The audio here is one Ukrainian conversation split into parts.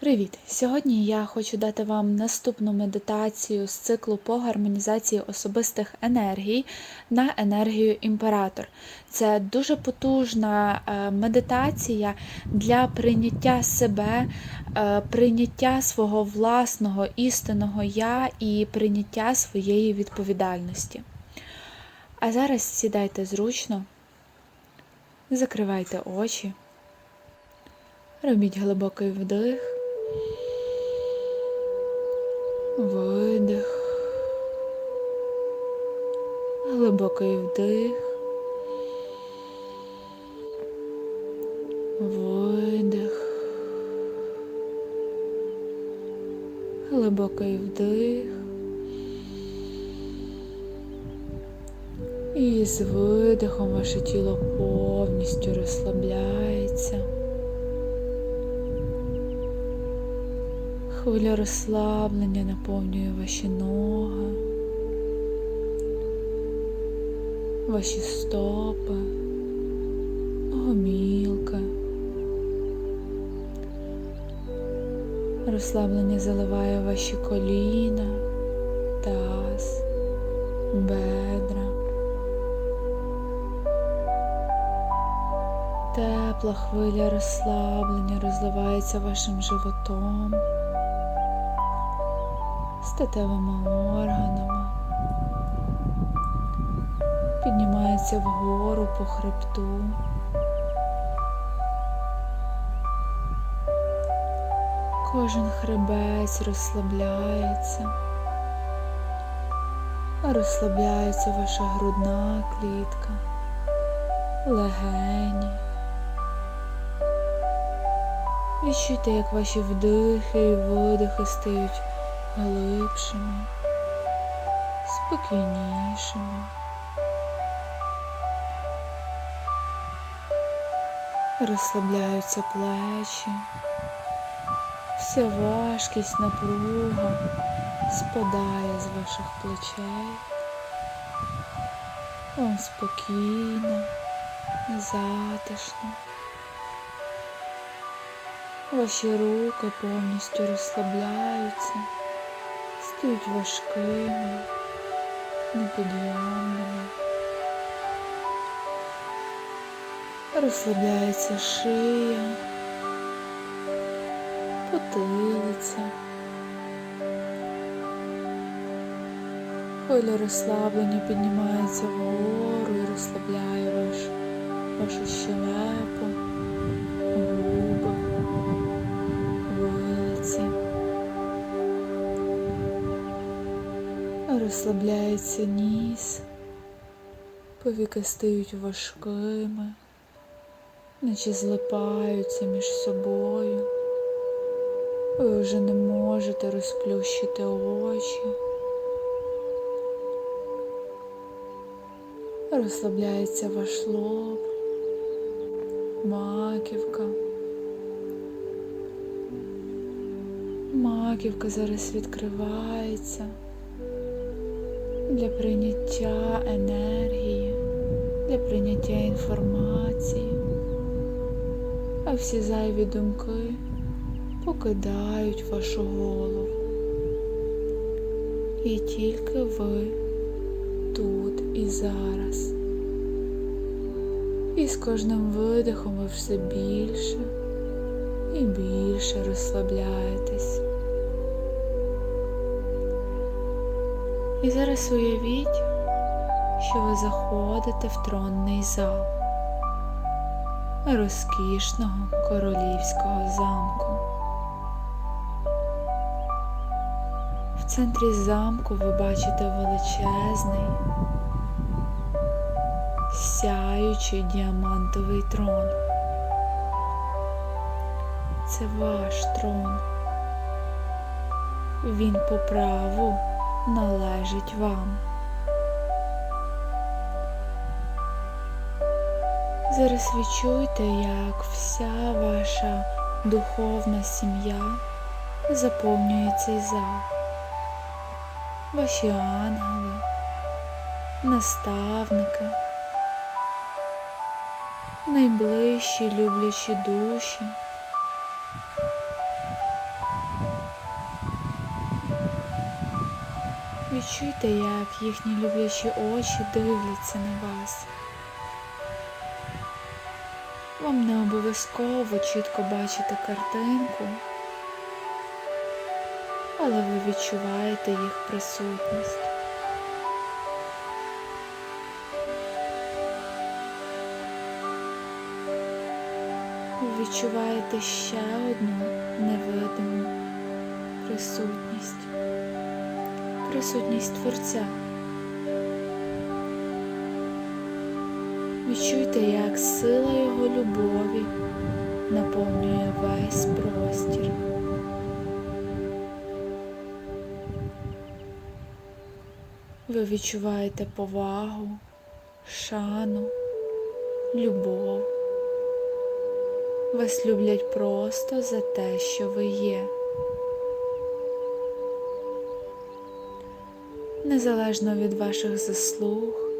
Привіт! Сьогодні я хочу дати вам наступну медитацію з циклу по гармонізації особистих енергій на енергію імператор. Це дуже потужна е, медитація для прийняття себе, е, прийняття свого власного істинного я і прийняття своєї відповідальності. А зараз сідайте зручно, закривайте очі, робіть глибокий вдих. Видих. Глибокий вдих. Видих. Глибокий вдих. І з видихом ваше тіло повністю розслабляється. Хвиля розслаблення наповнює ваші ноги, ваші стопи, гомілки. Розслаблення заливає ваші коліна, таз, бедра. Тепла хвиля розслаблення розливається вашим животом статевими органами, піднімається вгору по хребту. Кожен хребець розслабляється, розслабляється ваша грудна клітка, легені. Відчуйте, як ваші вдихи і видихи стають глибшими, спокійнішими. Розслабляються плечі, вся важкість напруга спадає з ваших плечей. Вам спокійно, затишно. Ваші руки повністю розслабляються стають важкими, непідйомними. Розслабляється шия, потилиця. Хвиля розслаблення піднімається вгору і розслабляє ваш, вашу щелепу, Розслабляється ніс, повіки стають важкими, наче злипаються між собою. Ви вже не можете розплющити очі. Розслабляється ваш лоб, маківка. Маківка зараз відкривається для прийняття енергії, для прийняття інформації, а всі зайві думки покидають вашу голову. І тільки ви тут і зараз. І з кожним видихом ви все більше і більше розслабляєтесь. І зараз уявіть, що ви заходите в тронний зал розкішного королівського замку. В центрі замку ви бачите величезний, сяючий діамантовий трон. Це ваш трон. Він по праву належить вам. Зараз відчуйте, як вся ваша духовна сім'я заповнює цей зал. Ваші ангели, наставники, найближчі люблячі душі Відчуйте, як їхні люблячі очі дивляться на вас. Вам не обов'язково чітко бачити картинку, але ви відчуваєте їх присутність. Ви відчуваєте ще одну невидиму присутність, присутність Творця. Відчуйте, як сила Його любові наповнює весь простір. Ви відчуваєте повагу, шану, любов. Вас люблять просто за те, що ви є. Незалежно від ваших заслуг,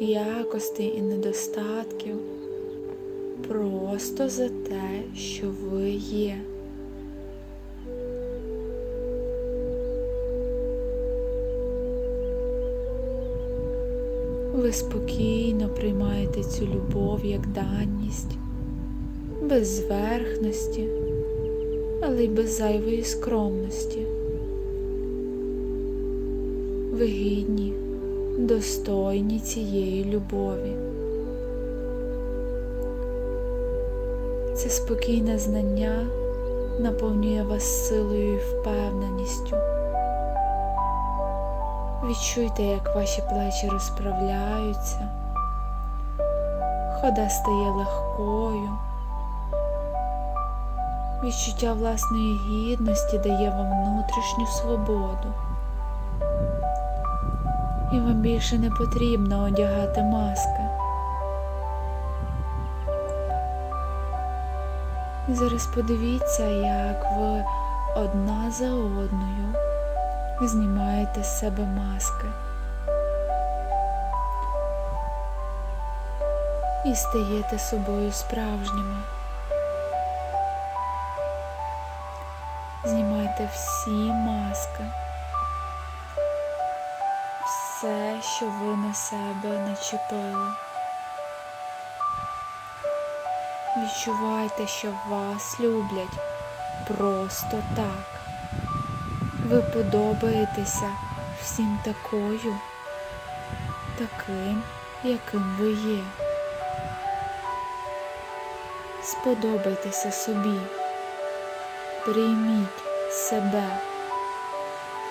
якостей і недостатків, просто за те, що ви є. Ви спокійно приймаєте цю любов як даність, без зверхності, але й без зайвої скромності. Ви гідні, достойні цієї любові. Це спокійне знання наповнює вас силою і впевненістю. Відчуйте, як ваші плечі розправляються, хода стає легкою, відчуття власної гідності дає вам внутрішню свободу. І вам більше не потрібно одягати маски. І зараз подивіться, як ви одна за одною знімаєте з себе маски і стаєте собою справжніми. Знімайте всі маски, все, що ви на себе начепили. Відчувайте, що вас люблять просто так. Ви подобаєтеся всім такою, таким, яким ви є. Сподобайтеся собі, прийміть себе,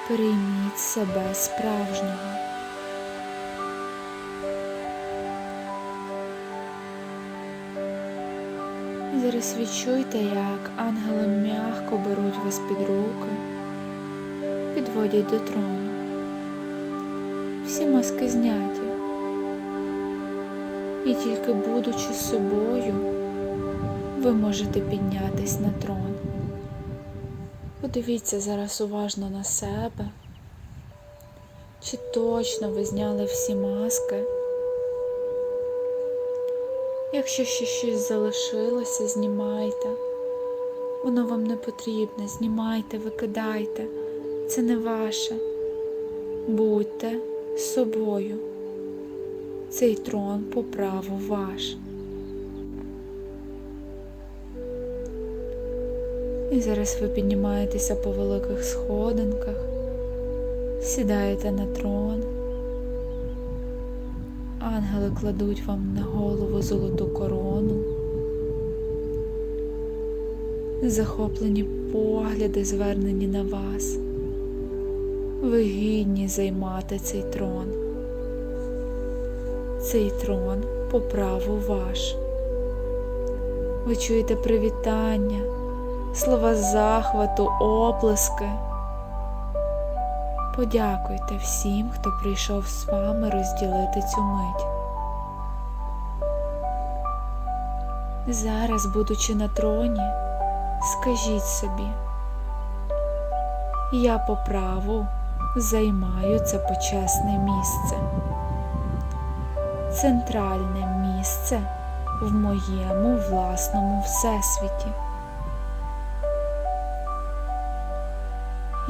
прийміть себе справжнього. Зараз відчуйте, як ангели м'яко беруть вас під руки підводять до трону. Всі маски зняті. І тільки будучи собою, ви можете піднятись на трон. Подивіться зараз уважно на себе, чи точно ви зняли всі маски. Якщо ще щось залишилося, знімайте. Воно вам не потрібне, знімайте, викидайте це не ваше. Будьте собою. Цей трон по праву ваш. І зараз ви піднімаєтеся по великих сходинках, сідаєте на трон. Ангели кладуть вам на голову золоту корону. Захоплені погляди звернені на вас. Ви гідні займати цей трон. Цей трон по праву ваш. Ви чуєте привітання, слова захвату, оплески. Подякуйте всім, хто прийшов з вами розділити цю мить. Зараз, будучи на троні, скажіть собі, я по праву займаю це почесне місце, центральне місце в моєму власному всесвіті.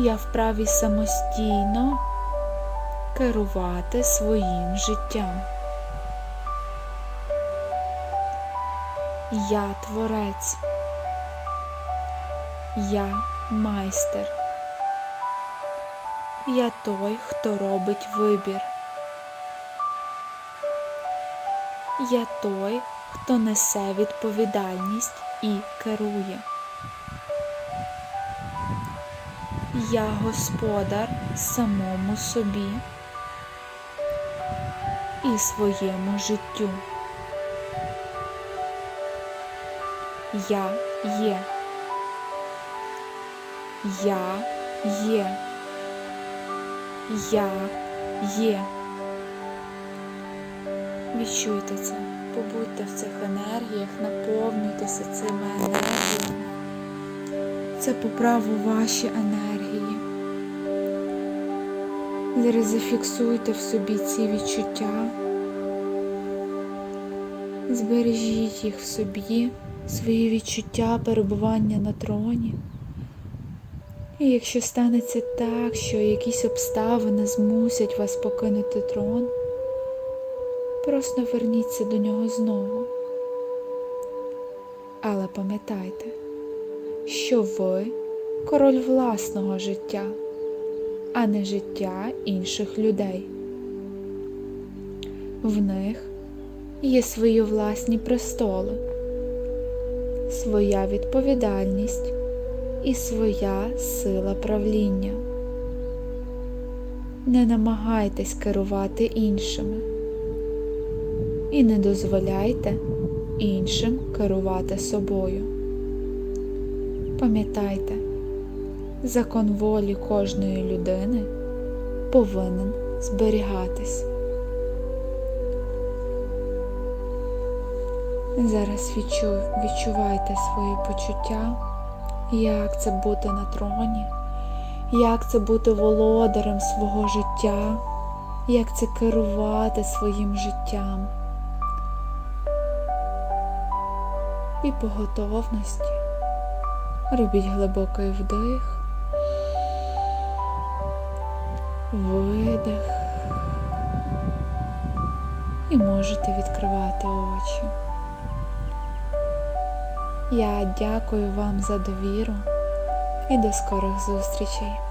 Я вправі самостійно керувати своїм життям. Я творець. Я майстер. Я той, хто робить вибір. Я той, хто несе відповідальність і керує. Я господар самому собі і своєму життю. Я є. Я є. Я є. Відчуйте це, побудьте в цих енергіях, наповнюйтеся цими енергіями. Це по праву ваші енергії. Зараз зафіксуйте в собі ці відчуття, збережіть їх в собі, свої відчуття перебування на троні. І якщо станеться так, що якісь обставини змусять вас покинути трон, просто верніться до нього знову. Але пам'ятайте, що ви король власного життя, а не життя інших людей. В них є свої власні престоли, своя відповідальність і своя сила правління. Не намагайтесь керувати іншими і не дозволяйте іншим керувати собою. Пам'ятайте, закон волі кожної людини повинен зберігатись. Зараз відчу, відчувайте свої почуття, як це бути на троні, як це бути володарем свого життя, як це керувати своїм життям. І по готовності робіть глибокий вдих, видих і можете відкривати очі. Я дякую вам за довіру і до скорих зустрічей.